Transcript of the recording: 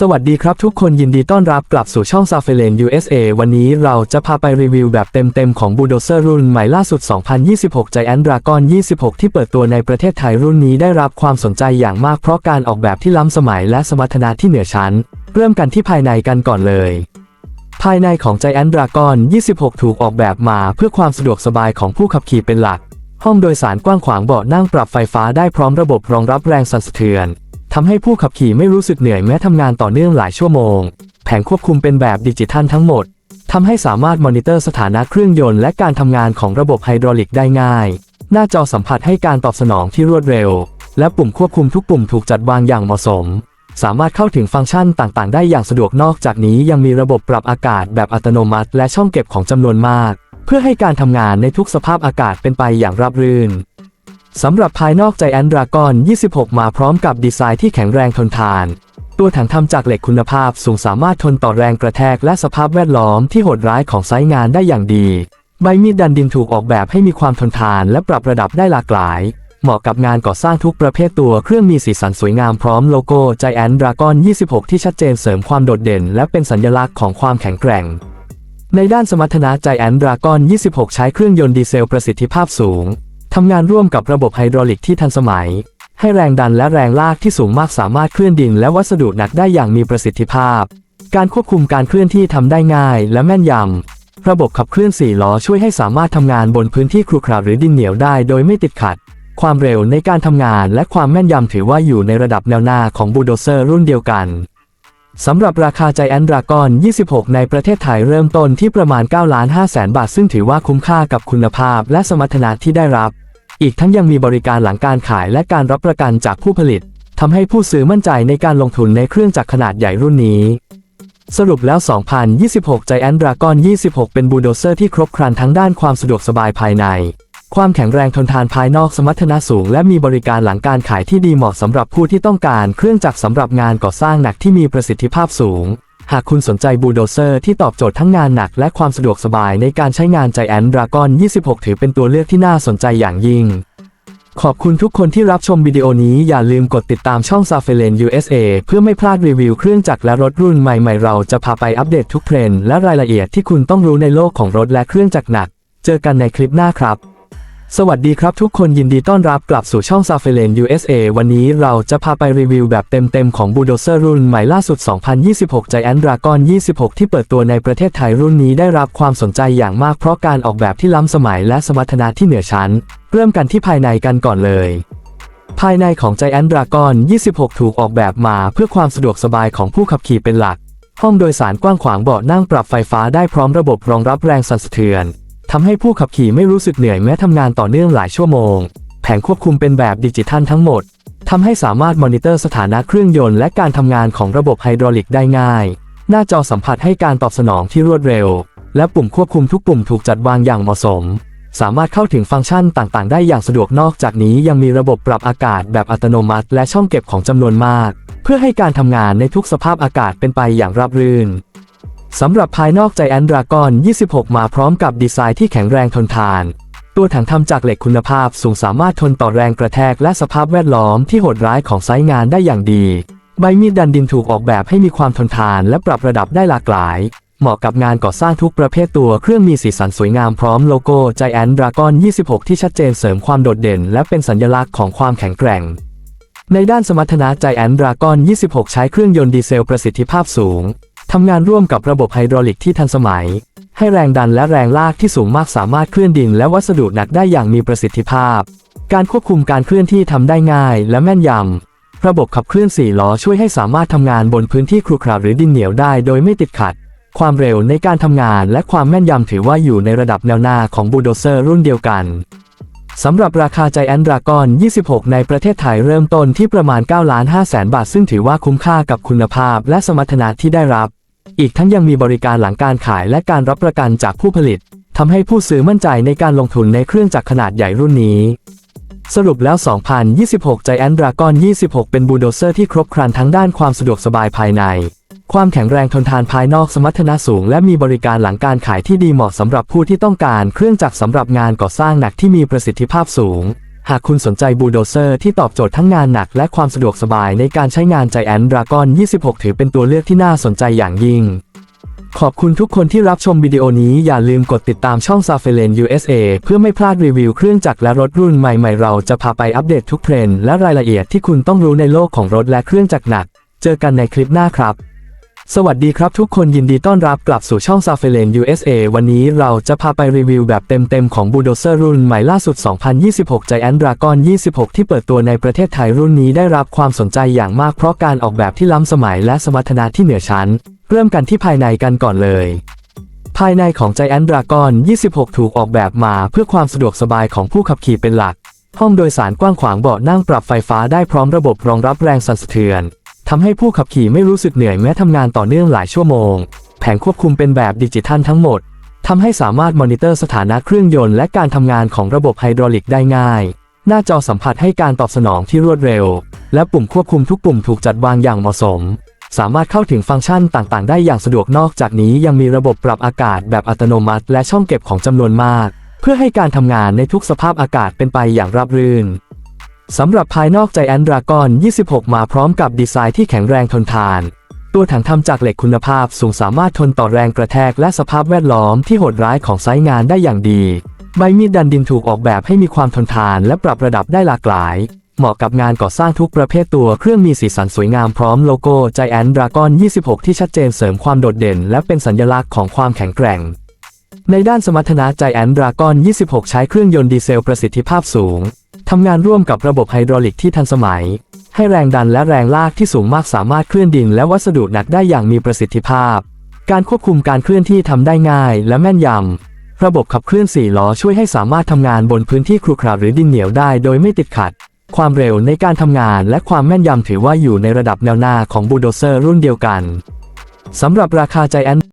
สวัสดีครับทุกคนยินดีต้อนรับกลับสู่ช่อง s a f e l e n USA วันนี้เราจะพาไปรีวิวแบบเต็มๆ ของบูโดเซอร์รุ่นใหม่ล่าสุด 2026 Giant Dragon 26 ที่เปิดตัวในประเทศไทยรุ่นนี้ได้รับความสนใจอย่างมากเพราะการออกแบบที่ล้ำสมัยและสมรรถนะที่เหนือชั้น เริ่มกันที่ภายในกันก่อนเลย ภายในของ Giant Dragon 26 ถูกออกแบบมาเพื่อความสะดวกสบายของผู้ขับขี่เป็นหลัก ห้องโดยสารกว้างขวางเบาะนั่งปรับไฟฟ้าได้พร้อมระบบรองรับแรงสั่นสะเทือนทำให้ผู้ขับขี่ไม่รู้สึกเหนื่อยแม้ทำงานต่อเนื่องหลายชั่วโมง แผงควบคุมเป็นแบบดิจิทัลทั้งหมดทำให้สามารถมอนิเตอร์สถานะเครื่องยนต์และการทำงานของระบบไฮดรอลิกได้ง่าย หน้าจอสัมผัสให้การตอบสนองที่รวดเร็ว และปุ่มควบคุมทุกปุ่มถูกจัดวางอย่างเหมาะสม สามารถเข้าถึงฟังก์ชันต่างๆ ได้อย่างสะดวกนอกจากนี้ยังมีระบบปรับอากาศแบบอัตโนมัติ และช่องเก็บของจำนวนมาก เพื่อให้การทำงานในทุกสภาพอากาศเป็นไปอย่างราบรื่นสำหรับภายนอกใจแอนดรากอน 26 มาพร้อมกับดีไซน์ที่แข็งแรงทนทาน ตัวถังทำจากเหล็กคุณภาพสูงสามารถทนต่อแรงกระแทกและสภาพแวดล้อมที่โหดร้ายของไซต์งานได้อย่างดี ใบมีดดันดินถูกออกแบบให้มีความทนทานและปรับระดับได้หลากหลาย เหมาะกับงานก่อสร้างทุกประเภทตัวเครื่องมีสีสันสวยงามพร้อมโลโก้ Giant Dragon 26 ที่ชัดเจนเสริมความโดดเด่น และเป็นสัญลักษณ์ของความแข็งแกร่ง ในด้านสมรรถนะ Giant Dragon 26 ใช้เครื่องยนต์ดีเซลประสิทธิภาพสูงทำงานร่วมกับระบบไฮดรอลิกที่ทันสมัย ให้แรงดันและแรงลากที่สูงมากสามารถเคลื่อนดินและวัสดุหนักได้อย่างมีประสิทธิภาพ การควบคุมการเคลื่อนที่ทำได้ง่ายและแม่นยำระบบขับเคลื่อน4ล้อช่วยให้สามารถทำงานบนพื้นที่ครุขระหรือดินเหนียวได้โดยไม่ติดขัด ความเร็วในการทำงานและความแม่นยำถือว่าอยู่ในระดับแนวหน้าของบูลโดเซอร์รุ่นเดียวกันสำหรับราคา Giant Dragon 26 ในประเทศไทยเริ่มต้นที่ประมาณ9ล้าน5แสนบาท ซึ่งถือว่าคุ้มค่ากับคุณภาพและสมรรถนะที่ได้รับ อีกทั้งยังมีบริการหลังการขายและการรับประกันจากผู้ผลิตทำให้ผู้ซื้อมั่นใจในการลงทุนในเครื่องจักรขนาดใหญ่รุ่นนี้ สรุปแล้ว 2026 Giant Dragon 26 เป็นบูลโดเซอร์ที่ครบครันทั้งด้านความสะดวกสบายภายใน ความแข็งแรงทนทานภายนอกสมรรถนะสูง และมีบริการหลังการขายที่ดีเหมาะสำหรับผู้ที่ต้องการเครื่องจักรสำหรับงานก่อสร้างหนักที่มีประสิทธิภาพสูง หากคุณสนใจบูโดเซอร์ที่ตอบโจทย์ทั้งงานหนักและความสะดวกสบายในการใช้งาน Giant Dragon 26 ถือเป็นตัวเลือกที่น่าสนใจอย่างยิ่ง ขอบคุณทุกคนที่รับชมวิดีโอนี้อย่าลืมกดติดตามช่อง s a f e l e n USA เพื่อไม่พลาดรีวิวเครื่องจักรและรถรุ่นใหม่ๆ เราจะพาไปอัปเดตทุกเทรนด์และรายละเอียดที่คุณต้องรู้ในโลกของรถและเครื่องจักรหนัก เจอกันในคลิปหน้าครับ สวัสดีครับทุกคนยินดีต้อนรับกลับสู่ช่อง s a f e l e n USA วันนี้เราจะพาไปรีวิวแบบเต็มๆ ของบูโดเซอร์รุ่นใหม่ล่าสุด 2026 Giant Dragon 26 ที่เปิดตัวในประเทศไทยรุ่นนี้ได้รับความสนใจอย่างมากเพราะการออกแบบที่ล้ำสมัยและสมรรถนะที่เหนือชั้น เริ่มกันที่ภายในกันก่อนเลย ภายในของ Giant Dragon 26 ถูกออกแบบมาเพื่อความสะดวกสบายของผู้ขับขี่เป็นหลัก ห้องโดยสารกว้างขวางเบาะนั่งปรับไฟฟ้าได้พร้อมระบบรองรับแรงสั่นสะเทือน ทำให้ผู้ขับขี่ไม่รู้สึกเหนื่อยแม้ทำงานต่อเนื่องหลายชั่วโมง แผงควบคุมเป็นแบบดิจิทัลทั้งหมดทำให้สามารถมอนิเตอร์สถานะเครื่องยนต์และการทำงานของระบบไฮดรอลิกได้ง่าย หน้าจอสัมผัสให้การตอบสนองที่รวดเร็ว และปุ่มควบคุมทุกปุ่มถูกจัดวางอย่างเหมาะสม สามารถเข้าถึงฟังก์ชันต่างๆ ได้อย่างสะดวกนอกจากนี้ยังมีระบบปรับอากาศแบบอัตโนมัติ และช่องเก็บของจำนวนมาก เพื่อให้การทำงานในทุกสภาพอากาศเป็นไปอย่างราบรื่น สำหรับภายนอก Giant Dragon 26 มาพร้อมกับดีไซน์ที่แข็งแรงทนทาน ตัวถังทำจากเหล็กคุณภาพสูงสามารถทนต่อแรงกระแทกและสภาพแวดล้อมที่โหดร้ายของไซต์งานได้อย่างดี ใบมีดดันดินถูกออกแบบให้มีความทนทานและปรับระดับได้หลากหลาย เหมาะกับงานก่อสร้างทุกประเภทตัวเครื่องมีสีสันสวยงามพร้อมโลโก้ Giant Dragon 26 ที่ชัดเจนเสริมความโดดเด่น และเป็นสัญลักษณ์ของความแข็งแกร่ง ในด้านสมรรถนะ Giant Dragon 26 ใช้เครื่องยนต์ดีเซลประสิทธิภาพสูง ทำงานร่วมกับระบบไฮดรอลิกที่ทันสมัย ให้แรงดันและแรงลากที่สูงมากสามารถเคลื่อนดินและวัสดุหนักได้อย่างมีประสิทธิภาพ การควบคุมการเคลื่อนที่ทำได้ง่ายและแม่นยำ ระบบขับเคลื่อน4ล้อช่วยให้สามารถทำงานบนพื้นที่ครุขระหรือดินเหนียวได้โดยไม่ติดขัด ความเร็วในการทำงานและความแม่นยำถือว่าอยู่ในระดับแนวหน้าของบูลโดเซอร์รุ่นเดียวกันสำหรับราคา Giant Dragon 26 ในประเทศไทยเริ่มต้นที่ประมาณ9ล้าน5แสนบาท ซึ่งถือว่าคุ้มค่ากับคุณภาพและสมรรถนะที่ได้รับ อีกทั้งยังมีบริการหลังการขายและการรับประกันจากผู้ผลิตทำให้ผู้ซื้อมั่นใจในการลงทุนในเครื่องจักรขนาดใหญ่รุ่นนี้ สรุปแล้ว 2026 Giant Dragon 26 เป็นบูลโดเซอร์ที่ครบครันทั้งด้านความสะดวกสบายภายใน ความแข็งแรงทนทานภายนอกสมรรถนะสูง และมีบริการหลังการขายที่ดีเหมาะสำหรับผู้ที่ต้องการเครื่องจักรสำหรับงานก่อสร้างหนักที่มีประสิทธิภาพสูง หากคุณสนใจบูโดเซอร์ที่ตอบโจทย์ทั้งงานหนักและความสะดวกสบายในการใช้งานใจแอนดราก้อน26 ถือเป็นตัวเลือกที่น่าสนใจอย่างยิ่ง ขอบคุณทุกคนที่รับชมวิดีโอนี้อย่าลืมกดติดตามช่อง s a f e l e n USA เพื่อไม่พลาดรีวิวเครื่องจักรและรถรุ่นใหม่ๆ เราจะพาไปอัปเดตทุกเทรนด์และรายละเอียดที่คุณต้องรู้ในโลกของรถและเครื่องจักรหนัก เจอกันในคลิปหน้าครับ สวัสดีครับทุกคนยินดีต้อนรับกลับสู่ช่อง s a f e l e n USA วันนี้เราจะพาไปรีวิวแบบเต็มๆ ของบูโดเซอร์รุ่นใหม่ล่าสุด 2026 Giant Dragon 26 ที่เปิดตัวในประเทศไทยรุ่นนี้ได้รับความสนใจอย่างมากเพราะการออกแบบที่ล้ำสมัยและสมรรถนะที่เหนือชั้น เริ่มกันที่ภายในกันก่อนเลยภายในของ Giant Dragon 26 ถูกออกแบบมาเพื่อความสะดวกสบายของผู้ขับขี่เป็นหลัก ห้องโดยสารกว้างขวางเบาะนั่งปรับไฟฟ้าได้พร้อมระบบรองรับแรงสั่นสะเทือน ทำให้ผู้ขับขี่ไม่รู้สึกเหนื่อยแม้ทำงานต่อเนื่องหลายชั่วโมง แผงควบคุมเป็นแบบดิจิทัลทั้งหมดทำให้สามารถมอนิเตอร์สถานะเครื่องยนต์และการทำงานของระบบไฮดรอลิกได้ง่าย หน้าจอสัมผัสให้การตอบสนองที่รวดเร็ว และปุ่มควบคุมทุกปุ่มถูกจัดวางอย่างเหมาะสม สามารถเข้าถึงฟังก์ชันต่างๆ ได้อย่างสะดวกนอกจากนี้ยังมีระบบปรับอากาศแบบอัตโนมัติ และช่องเก็บของจำนวนมาก เพื่อให้การทำงานในทุกสภาพอากาศเป็นไปอย่างราบรื่น สำหรับภายนอกใจแอนดรากอน26 มาพร้อมกับดีไซน์ที่แข็งแรงทนทาน ตัวถังทำจากเหล็กคุณภาพสูงสามารถทนต่อแรงกระแทกและสภาพแวดล้อมที่โหดร้ายของไซต์งานได้อย่างดี ใบมีดดันดินถูกออกแบบให้มีความทนทานและปรับระดับได้หลากหลาย เหมาะกับงานก่อสร้างทุกประเภทตัวเครื่องมีสีสันสวยงามพร้อมโลโก้ Giant Dragon 26 ที่ชัดเจนเสริมความโดดเด่น และเป็นสัญลักษณ์ของความแข็งแกร่งในด้านสมรรถนะ Giant Dragon 26 ใช้เครื่องยนต์ดีเซลประสิทธิภาพสูง ทำงานร่วมกับระบบไฮดรอลิกที่ทันสมัย ให้แรงดันและแรงลากที่สูงมากสามารถเคลื่อนดินและวัสดุหนักได้อย่างมีประสิทธิภาพ การควบคุมการเคลื่อนที่ทำได้ง่ายและแม่นยำ ระบบขับเคลื่อน4ล้อช่วยให้สามารถทำงานบนพื้นที่ครุขระหรือดินเหนียวได้โดยไม่ติดขัด ความเร็วในการทำงานและความแม่นยำถือว่าอยู่ในระดับแนวหน้าของบูลโดเซอร์รุ่นเดียวกันสำหรับราคาใจแอน